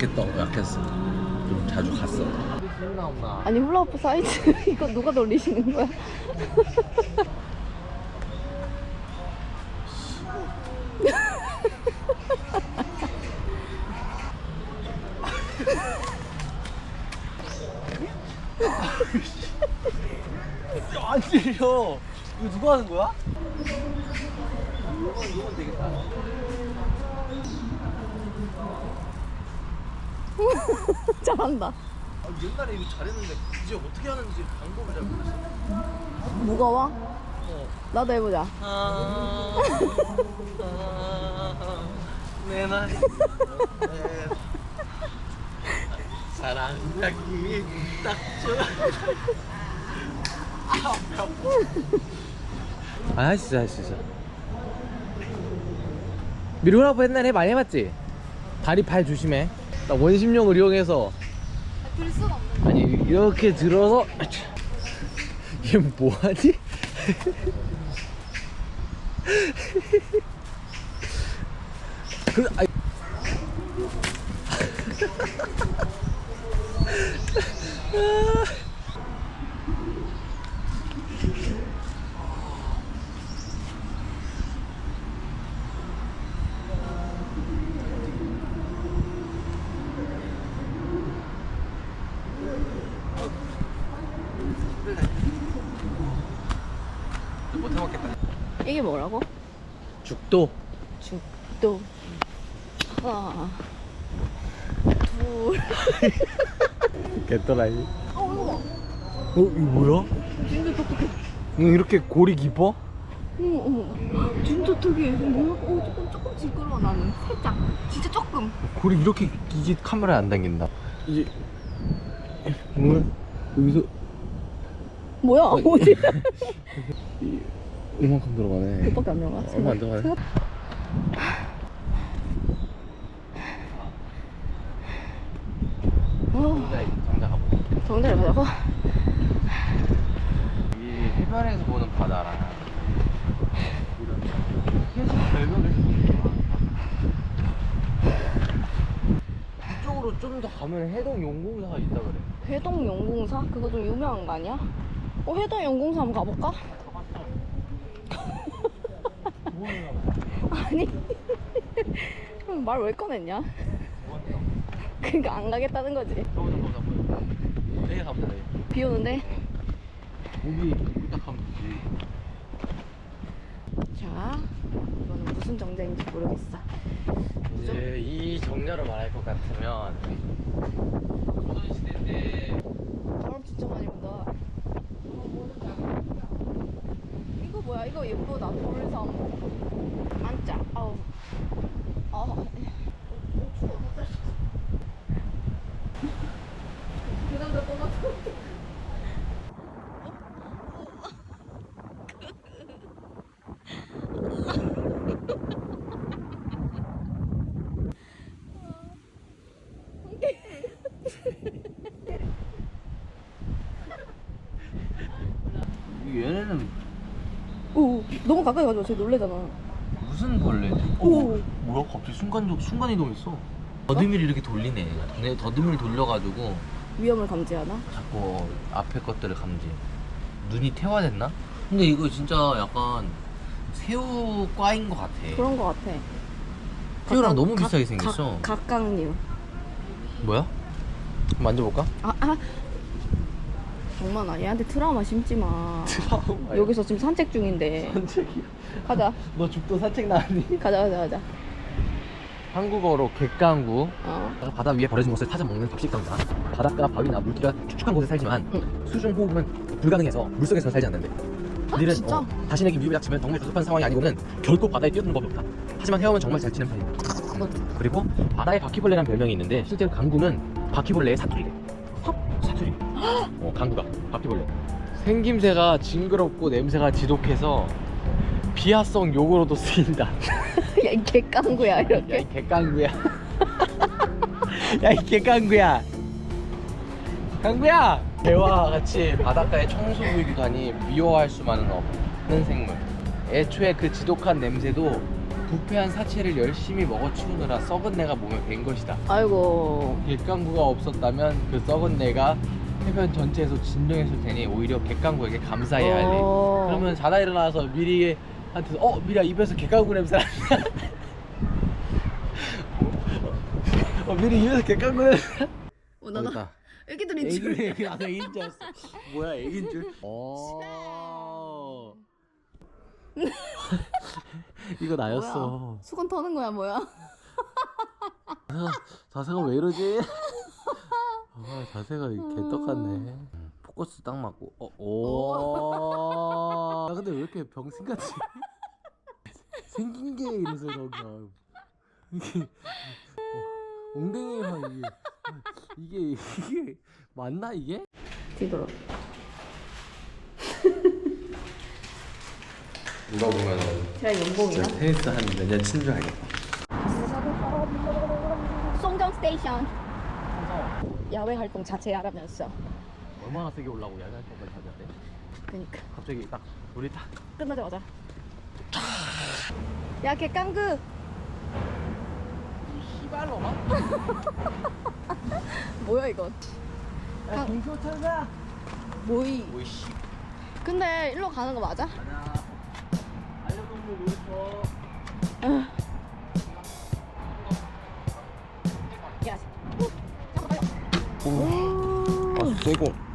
약했다 약했어 좀 자주 갔어 아니 훌라후프 사이즈 이거 누가 돌리시는 거야? 안 때려 이거 누가 하는 거야? 이건 되겠다 잘한다. 아, 옛날에 이거 잘했는데 이제 어떻게 하는지 방법을 잘 모르겠어 무거워? 어. 나도 해보자. 아, 아, 내 나이 사랑하기 딱 좋아 아 진짜 진짜 미루라고 옛날에 많이 해봤지? 다리 발 조심해 나 원심력을 이용해서 들 수는 없는. 아니 이렇게 들어서 얘 뭐하지? 그아이 못 해먹겠다 이게 뭐라고? 죽도 죽도. 하나. 둘. 어 이거 봐. 어 이거 뭐야? 진짜 독특해. 응 이렇게 골이 깊어? 어머 어머. 진짜 특이해. 뭐야? 어 조금 조금 징그러워 나는. 살짝. 진짜 조금. 골이 이렇게 이게 카메라에 안 당긴다 이제 뭐야? 여기서 뭐야? 어디? 이, 이만큼 들어가네 오빠가 안 들어가. 얼마 안 들어가네 어, 장작하고 정대를 가자고. 이 해변에서 보는 바다랑 계속 별벽에서 보는 바다 이쪽으로 좀 더 가면 해동 용궁사가 있다 그래 회동 용궁사? 그거 좀 유명한 거 아니야? 어 회동 용궁사 한번 가볼까? 아니 말 왜 꺼냈냐? 그러니까 안 가겠다는 거지. 가면 돼 비 오는데. 딱 되지 자, 이거는 무슨 정자인지 모르겠어. 이제 이 정렬을 말할 것 같으면 조선시대인데 바람 진짜 많이 온다. 이거 뭐야? 이거 예쁘다. 돌섬. 앉자. 아우. 아. 그 남자 또 맞아. 얘네는 오, 너무 가까이 가죠. 쟤 놀래잖아. 무슨 벌레지? 오. 뭐야 갑자기 순간 순간 이동했어 더듬이를 이렇게 돌리네 내 더듬이를 돌려가지고 위험을 감지하나? 자꾸 앞에 것들을 감지 눈이 태화됐나? 근데 이거 진짜 약간 새우과인 것 같아 그런 거 같아. 새우랑 너무 각- 비슷하게 생겼어. 각, 각각류. 뭐야? 만져볼까? 아, 아. 정만아, 얘한테 트라우마 심지 마. 여기서 지금 산책 중인데. 산책이야 가자. 너 죽도 산책 나왔니? 가자, 가자, 가자. 한국어로 객강구 어. 바다 위에 버려진 것을 찾아 먹는 잡식 강자 바닷가 바위나 물기가 축축한 곳에 살지만 수중 호흡은 불가능해서 물속에서 살지 않는데 이들은 진짜? 어, 자신에게 위협을 닥치면 정말 조급한 상황이 아니고는 결코 바다에 뛰어드는 법이 없다 하지만 헤엄은 정말 잘 치는 편이다 뭐, 그리고 바다의 바퀴벌레란 별명이 있는데 실제로 강구는 바퀴벌레의 사투리래 사투리 어 강구가 바퀴벌레 생김새가 징그럽고 냄새가 지독해서 비하성 용어로도 쓰인다 야, 이 개깡구야, 이렇게. 야이 개깡구야 야 이 개깡구야 강구야! 개와 같이 바닷가에 청소부이기도 하니 미워할 수만은 없는 생물. 애초에 그 지독한 냄새도 부패한 사체를 열심히 먹어 치우느라 썩은 내가 몸에 밴 것이다. 아이고. 객강구가 없었다면 그 썩은 내가 해변 전체에서 진동했을 테니 오히려 객강구에게 감사해야 할래. 어. 그러면 자다 일어나서 미리한테 어 미리야 입에서 객강구 냄새 난다. 어 미리 입에서 객강구 냄새. 어, 나도 있다. 애기들인 줄. 애기 애기 나도 애기인 줄 알았어. 뭐야 애기인 줄? 어. 이거 나였어. 뭐야? 수건 터는 거야 뭐야? 자세가 왜 이러지? 아, 자세가 개떡 같네. 포커스 딱 맞고. 어, 오. 야, 근데 왜 이렇게 병신같이 생긴 게 이래서 그런가. 이게 어, 엉덩이가 이게 이게 이게 맞나 이게? 뒤돌아. 누가 보면 제가 연봉이야? 테니스 한몇년친줄 알겠다. 송정 스테이션. 야외 활동 자체하라면서. 얼마나 세게 올라고 야간 쪽까지 하는데 그니까 갑자기 딱 우리 딱 끝나자마자. 야 객강그. 시발로만 뭐야 이건? 강- 공초천사 뭐이? 오이씨 근데 일로 가는 거 맞아? 가자 알려동물 놀이터 세고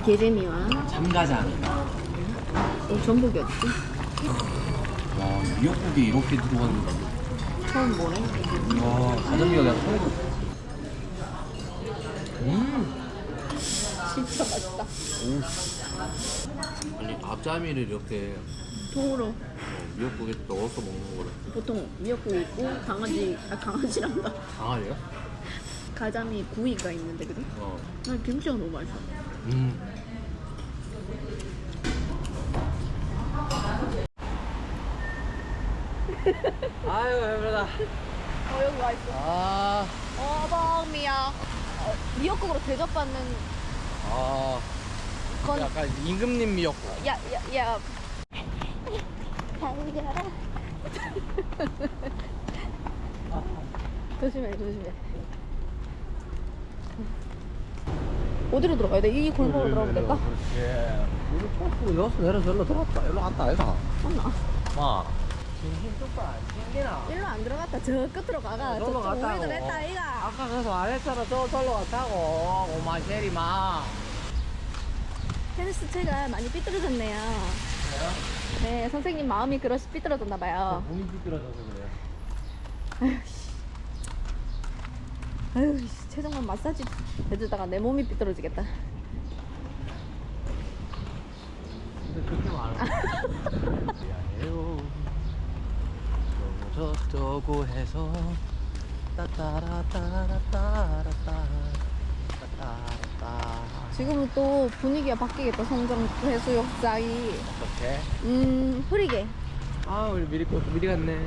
얘 게재미와 참가장 이 전복이었지? 와 미역국이 이렇게 들어갔는데 처음 보네. 와 가자미가 내가 처음 음 진짜 맛있다. 아니 앞자미를 이렇게 통으로 어, 미역국에 넣어서 먹는 거를 보통 미역국 있고 강아지 아 강아지란다. 강하네요? 가자미 구이가 있는데 그래? 어. 난 김치가 너무 맛있어. 음. 아유 배부르다. 어 여기 와 있어. 아, 어벙미야. 어, 미역국으로 대접받는 아, 건 약간 임금님 미역국. 야, 야, 야. 달려라. 조심해, 조심해. 어디로 들어가야 돼? 이 골목으로 들어가면 될까? 그렇지. 우리 초코 여기서 내려서 일로 들어갔다. 일로 갔다 아이가. 맞나? 마. 진심. 일로 안 들어갔다. 저 끝으로 가가. 저로 저쪽 갔다고. 우리들 했다, 아이가. 아까 그래서 안 했잖아. 저 절로 갔다고. 오마쉐리 마. 테니스 채가 많이 삐뚤어졌네요. 네, 선생님 마음이 그러시 삐뚤어졌나 봐요. 몸이 삐뚤어져서 그래. 아유, 씨, 최정만 마사지 해주다가 내 몸이 삐뚤어지겠다. 근데 그렇게 많아. 저쩌고 해서 따따라따라따라따 따따라따 지금은 또 분위기가 바뀌겠다, 성정 해수욕장이. 어떻게? 음, 흐리게. 아 우리 미리 거 미리 갔네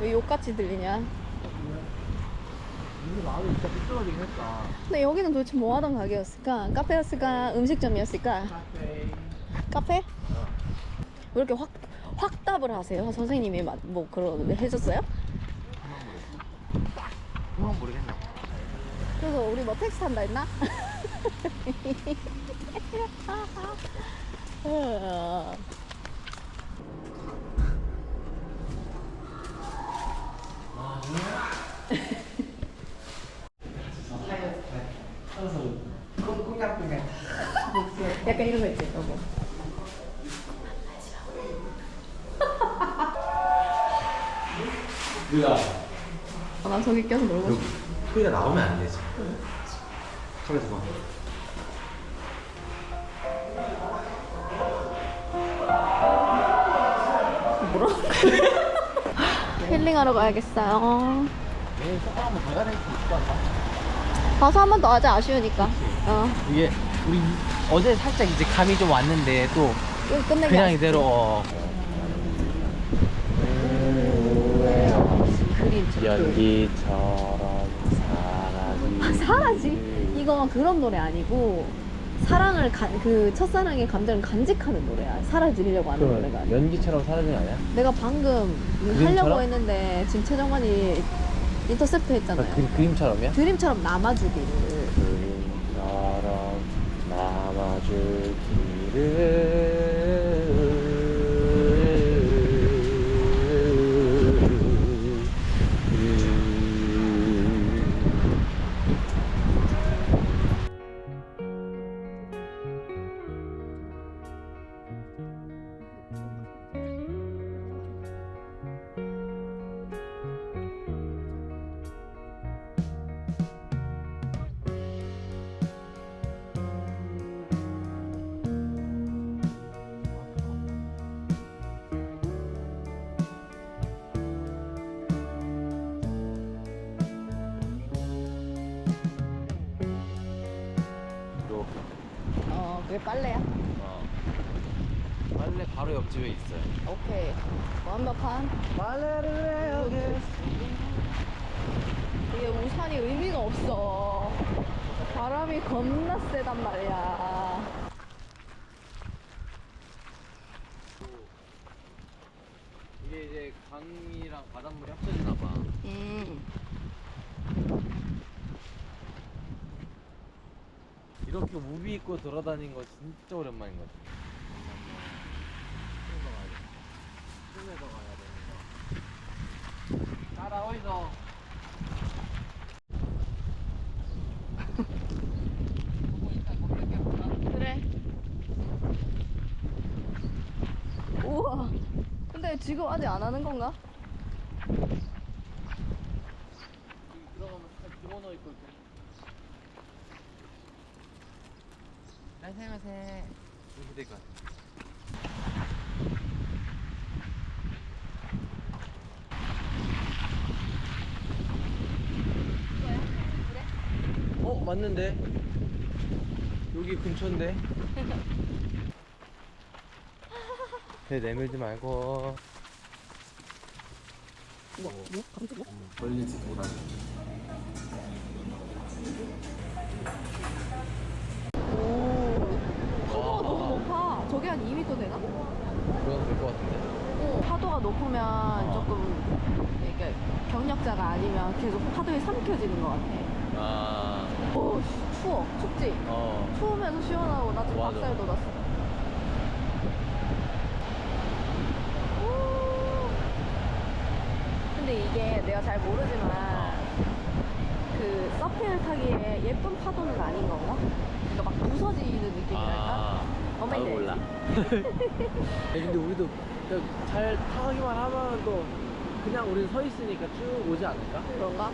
왜 욕같이 들리냐? 우리 마음이 진짜 삐뚤어지긴 했다 근데 여기는 도대체 뭐 하던 가게였을까? 카페였을까? 음식점이었을까? 카페 카페? 어. 왜 이렇게 확, 확답을 하세요? 선생님이 막 뭐 그런 해줬어요? 그만 모르겠네 그래서 우리 뭐 택시 탄다 했나? 어. 약간 이런 거 있지, 여보. 누가 아, 난 저기 껴서 놀고 싶어. 소리가 나오면 안 되지 소리 들어 뭐라? 힐링하러 가야겠어요. 내일 소파 한번 같아 가서 한 번 더 하자, 아쉬우니까. 어, 이게 우리 어제 살짝 이제 감이 좀 왔는데 또 끝내기 그냥. 이대로 어. 그림처럼. 연기처럼 사라지 사라지? 이거 그런 노래 아니고 사랑을 간, 그 첫사랑의 감정을 간직하는 노래야. 사라지려고 하는 노래가 아니야. 연기처럼 사라지는 아니야? 내가 방금 그림처럼? 하려고 했는데 지금 최정관이 인터셉트 했잖아요. 그, 그림처럼이야? 드림처럼 남아주기를. 그림처럼 남아주기를 어, 그게 빨래야? 어. 빨래 바로 옆집에 있어요 오케이. 완벽한. 빨래를 해요 이게 우산이 의미가 없어. 바람이 겁나 세단 말이야. 이게 이제 강이랑 바닷물이 합쳐지나 봐 음. 이렇게 우비 입고 돌아다닌 거 진짜 오랜만인 것 같아. 숨에서 가야 되는 거. 따라오이소. 그래. 우와. 근데 지금 아직 안 하는 건가? 여기 들어가면 다 기모노 입고 이렇게. 마세마세. 이렇게 될것 같아. 어 맞는데 여기 근처인데 배 내밀지 말고 우와, 뭐? 감정 뭐? 걸리지 도라니 오. 파도가 너무 높아. 저게 한 2m 되나? 그건 될것 같은데 어, 파도가 높으면 조금 이게 경력자가 아니면 계속 파도에 삼켜지는 것 같아. 아 오, 씨, 추워. 춥지? 어. 추우면서 시원하고 나 지금 맞아. 박살 돋았어. 오. 근데 이게 내가 잘 모르지만 그 서핑을 타기에 예쁜 파도는 아닌 건가? 그러니까 막 부서지는 느낌이랄까? 아, 어머니 나도 몰라. 근데 우리도 그냥 잘 타기만 하면 또 그냥 우리는 서 있으니까 쭉 오지 않을까? 그런가?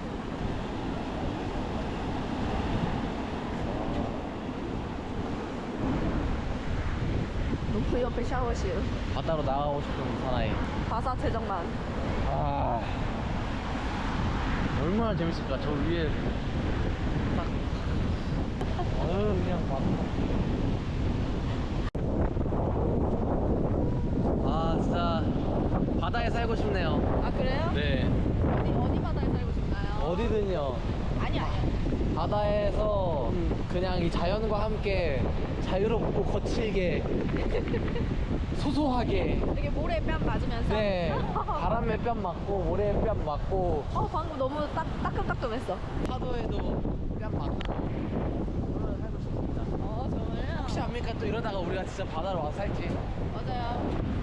높은 옆에 샤워실 바다로 나가고 싶은 사나이. 바사 최정만 아 얼마나 재밌을까? 저 위에 딱. 어유 그냥 막. 바다에 살고 싶네요. 아 그래요? 네. 어디 어디 바다에 살고 싶나요? 어디든요. 아니 아니. 바다에서 그냥 이 자연과 함께 자유롭고 거칠게 소소하게 되게 모래 뺨 맞으면서. 네 바람에 뺨 맞고 모래에 뺨 맞고 어 방금 너무 딱 따끔따끔했어. 파도에도 뺨 맞고 그러면 살고 싶습니다. 어 정말요? 혹시 압니까 또 이러다가 우리가 진짜 바다로 와서 살지 맞아요.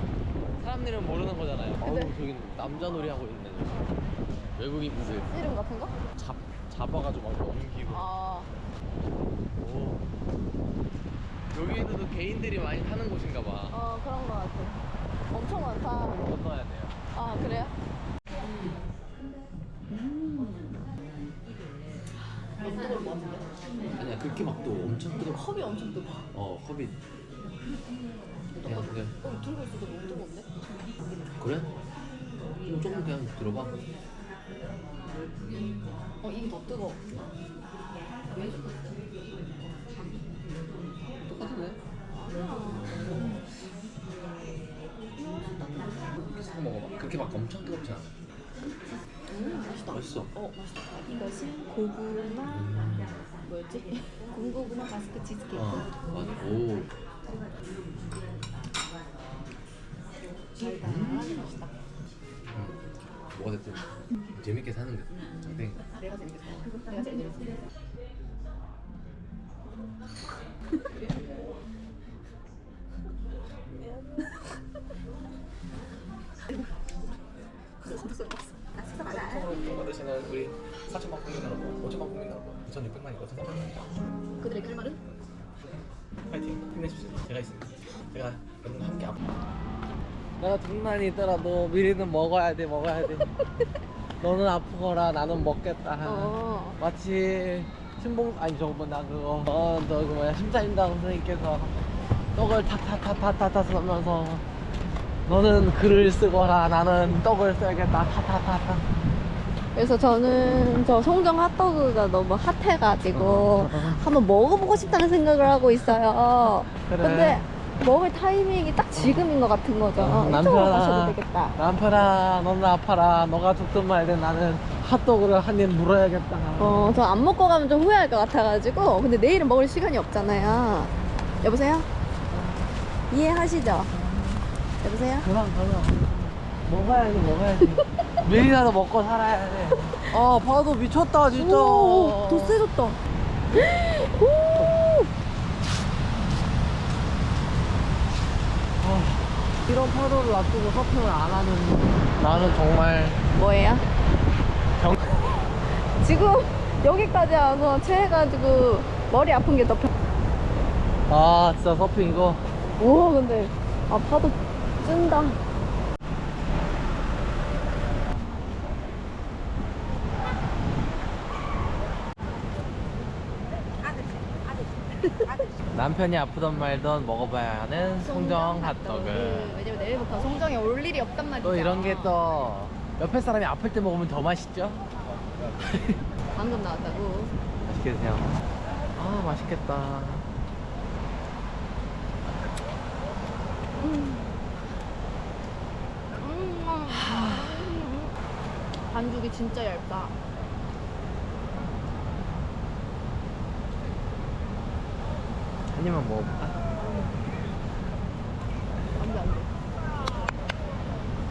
사람들은 모르는 거잖아요. 어우 네. 저기 남자 놀이 하고 있네. 저기. 외국인들 이름 같은 거? 잡 잡아가지고 막 넘기고. 아 오. 여기에도 개인들이 많이 타는 곳인가 봐. 어 그런 거 같아. 엄청 많다. 건너야 돼요. 아 그래요? 아니야 그렇게 막 또 엄청 뜨거. 컵이 엄청 뜨거. 어 컵이. 그냥 그래. 어, 들고 있어도 너무 뜨거운데? 그래? 좀 조금 그냥 들어봐. 어, 이게 더 뜨거. 왜? 똑같은데? 사 먹어봐. 그렇게 막 엄청 뜨겁지 않아. 음, 맛있다. 맛있어. 어, 맛있다. 이것은 고구마, 뭐였지? 군고구마 바스크 치즈케이크. 어, 맞아. 오. 제가. 제가 여러분과 함께 앞. 내가 장난이 있더라도 미리는 먹어야 돼, 먹어야 돼. 너는 아프거라, 나는 먹겠다. 어. 마치 신봉 아니 저거 뭐나 그거 어저 그 뭐야 심사임당 선생님께서 떡을 타타타타타타 쓰면서 너는 글을 쓰거라 나는 떡을 써야겠다 타타타타 그래서 저는 저 송정 핫도그가 너무 핫해가지고 한번 먹어보고 싶다는 생각을 하고 있어요. 그래. 근데 먹을 타이밍이 딱 지금인 것 같은 거죠. 어, 이쪽으로 가셔도 되겠다. 남편아 너는 아파라 너가 죽든 말든 나는 핫도그를 한 입 물어야겠다 어, 저 안 먹고 가면 좀 후회할 것 같아가지고. 근데 내일은 먹을 시간이 없잖아요. 여보세요? 이해하시죠? 여보세요? 그럼 그럼 먹어야지 먹어야지 매일이라도 먹고 살아야 돼아 파도 미쳤다 진짜 오, 더 세졌다. 오! 이런 파도를 놔두고 서핑을 안 하는 나는 정말 뭐예요? 병... 지금 여기까지 와서 체해가지고 머리 아픈 게 더 편. 아 진짜 서핑 이거 오, 근데 아 파도 찐다. 남편이 아프던 말던 먹어봐야 하는 송정 핫도그 왜냐면 내일부터 송정에 올 일이 없단 말이죠. 또 이런 게 또 옆에 사람이 아플 때 먹으면 더 맛있죠? 방금 나왔다고. 맛있게 드세요 아 맛있겠다 반죽이 진짜 얇다. 한 입만 먹어볼까? 안돼 안돼.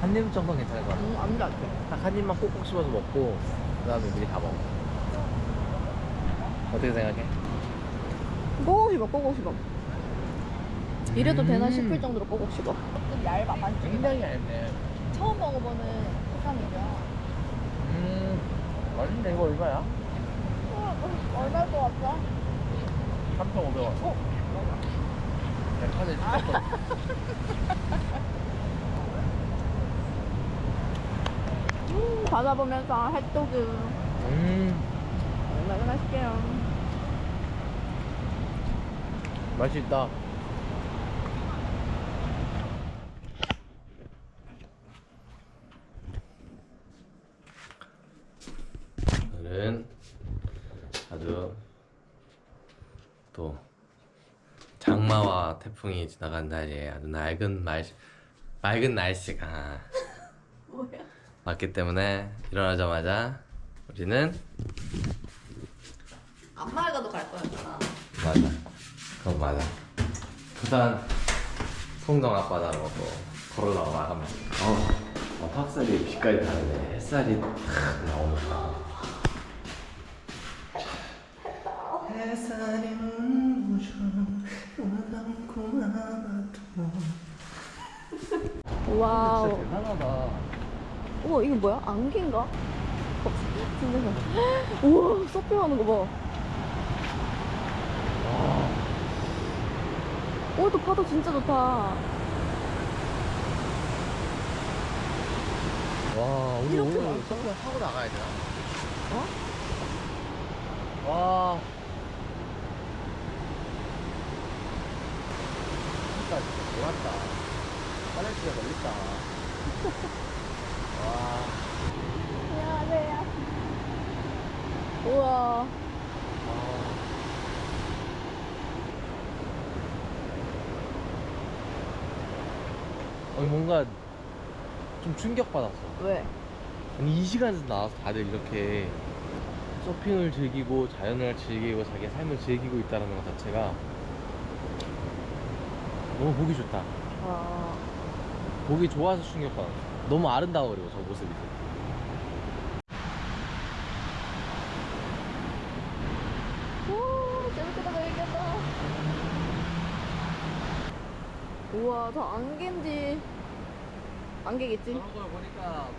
한 입 정도는 괜찮을 것 같아 음, 안돼 안돼. 딱 한 입만 꼭꼭 씹어서 먹고 그 다음에 미리 다 먹어 어떻게 생각해? 꼬곡 씹어 꼬곡 씹어. 이래도 되나 음. 싶을 정도로 꼬곡 씹어. 좀 얇아 반죽이. 굉장히 얇네 처음 먹어보는 식감이죠. 음 맛있는데 이거 얼마야? 얼마일 것 같아? 3,500원 어? 백화점 진짜 음, 받아보면서 핫도그. 음 얼마나 맛있게요. 맛있다 오늘은 아주 또 장마와 태풍이 지나간 날에 아주 낡은 말 맑은 날씨가 뭐야? 맞기 때문에 일어나자마자 우리는 안 맑아도 갈 거였잖아. 맞아. 그건 맞아. 부산 송정 앞바다로 또 걸어 나가면 어, 어, 확실히 빛깔이 다르네. 햇살이 탁 나오니까. 햇살이 눈부셔 와우. 대단하다. 우와 이거 뭐야? 안개인가? 어, 진짜. 우와 서핑하는 거 봐. 오, 또 파도 진짜 좋다. 와 우리 이렇게 오늘 많다? 서핑 하고 나가야 되나? 어? 와. 좋았다. 화장실에 멀리다. 와. 안녕하세요. 우와. 어, 뭔가 좀 충격받았어. 왜? 아니, 이 시간에서 나와서 다들 이렇게 서핑을 즐기고 자연을 즐기고 자기 삶을 즐기고 있다는 것 자체가 너무 보기 좋다. 와. 보기 좋아서 충격받았어. 너무 아름다워 그리고 저 모습이. 오, 재밌겠다, 재밌겠다. 우와, 저 안개인지. 안개겠지? 그런 걸 보니까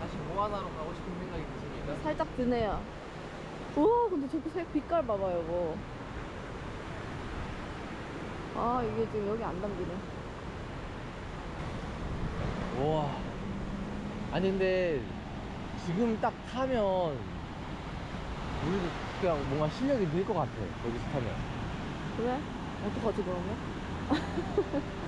다시 모아나로 가고 싶은 생각이 드십니까? 살짝 드네요. 우와, 근데 저기 색 빛깔 봐봐요, 이거. 아, 이게 지금 여기 안 담기네. 우와. 아니 근데 지금 딱 타면 우리도 그냥 뭔가 실력이 늘 것 같아. 여기서 타면. 그래? 어떡하지, 그러면?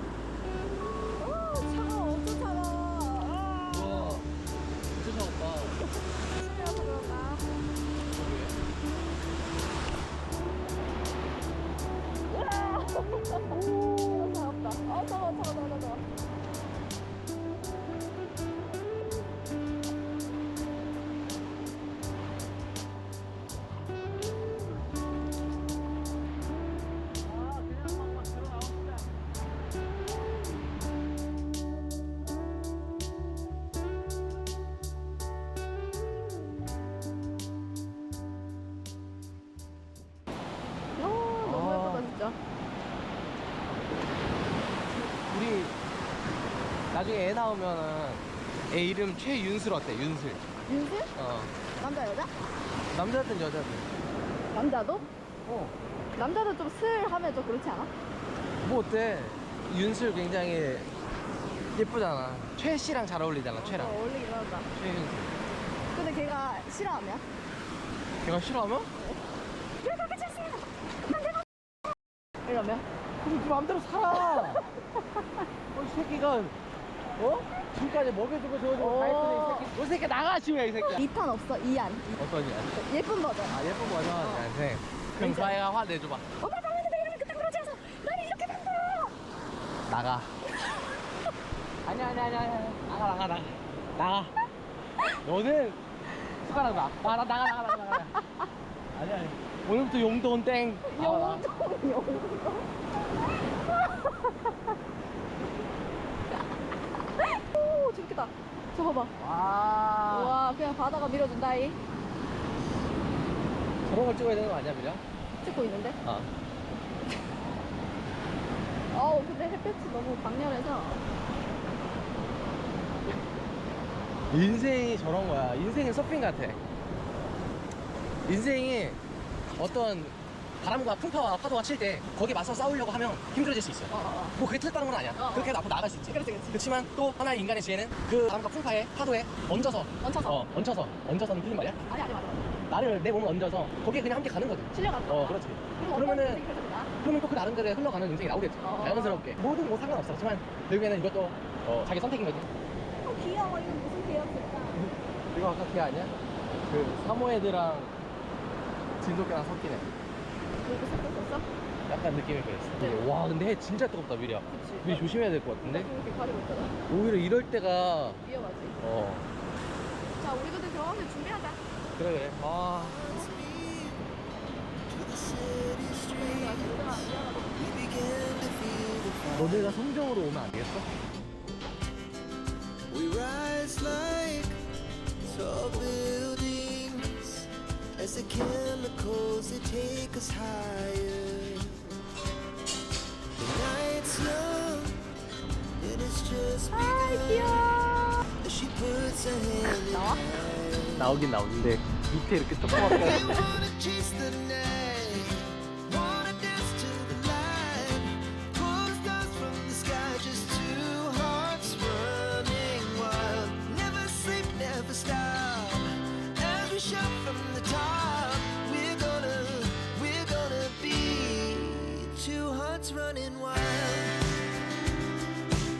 나중에 애 나오면은 애 이름 최윤슬 어때? 윤슬. 윤슬? 어. 남자, 여자? 남자든 여자든. 남자도? 어. 남자도 좀 슬 하면 좀 그렇지 않아? 뭐 어때? 윤슬 굉장히 예쁘잖아. 최 씨랑 잘 어울리잖아. 최랑. 어, 어울리긴 한다. 최윤슬. 근데 걔가 싫어하면? 걔가 싫어하면? 이러면? 그럼 네 맘대로 살아. 어, 이 새끼가 어? 지금까지 먹여주고 저어주고 다 했더니 이 새끼. 이 새끼 나가 지금 이 새끼야. 2탄 없어, 2안. 어떠냐? 예쁜 버전. 아 예쁜 거죠 나한테. 그럼 이제. 과애가 화 내줘봐. 오빠 잘했는데 이러면 그때 그러지 않아서 난 이렇게 된다. 나가. 아니야 아니야 아니야 아니야. 나가 나가 나가. 나가. 너는 숟가락 놔. 나가 나가 나가 나가 나가. 아니야 아니야. 오늘부터 용돈 땡. 나가, 나가. 영동, 영동. 오, 재밌겠다. 저 봐봐. 와. 와, 그냥 바다가 밀어준다, 이. 저런 걸 찍어야 되는 거 아니야 미려? 찍고 있는데? 아. 어우, 근데 햇볕이 너무 강렬해서. 인생이 저런 거야. 인생은 서핑 같아. 인생이 어떤 바람과 풍파와 파도가 칠 때 거기에 맞서 싸우려고 하면 힘들어질 수 있어. 어, 어, 어. 뭐 그게 틀렸다는 건 아니야. 어, 어. 그렇게 해도 앞으로 나아갈 수 있지. 그렇지, 그렇지. 그렇지만 또 하나의 인간의 지혜는 그 바람과 풍파에 파도에 얹어서 얹혀서. 어, 얹혀서 얹어서는 틀린 말이야. 아니, 아니, 맞아. 맞아. 나를 내 몸을 얹어서 거기에 그냥 함께 가는 거지. 실려간다. 어, 그렇지. 그럼 그러면은 어떤 인생이 펼쳐진다? 그러면 또 그 나름대로 흘러가는 인생이 나오겠지. 어. 자연스럽게. 모든 뭐 상관없어. 하지만 결국에는 이것도 어, 자기 선택인 거지. 어, 귀여워. 이거 무슨 귀엽겠다. 이거 아까 걔 아니야? 그 사모예드랑 진돗개랑 섞이네. 이렇게 섞였었어? 약간 느낌이 그랬어. 와 근데 해 진짜 뜨겁다 미리야. 그치. 미리 조심해야 될 것 같은데. 이렇게 가리고 있잖아. 오히려 이럴 때가 위험하지. 어 자, 우리 근데 들어가서 준비하자. 그래 그래. 아 너네가 성정으로 오면 안 되겠어? We rise like tall buildings as the chemicals they take us higher. The night's young and it's just begun. As she puts her hand in mine. 나오긴 나오는데 밑에 이렇게 조그맣게 We wanna chase the night,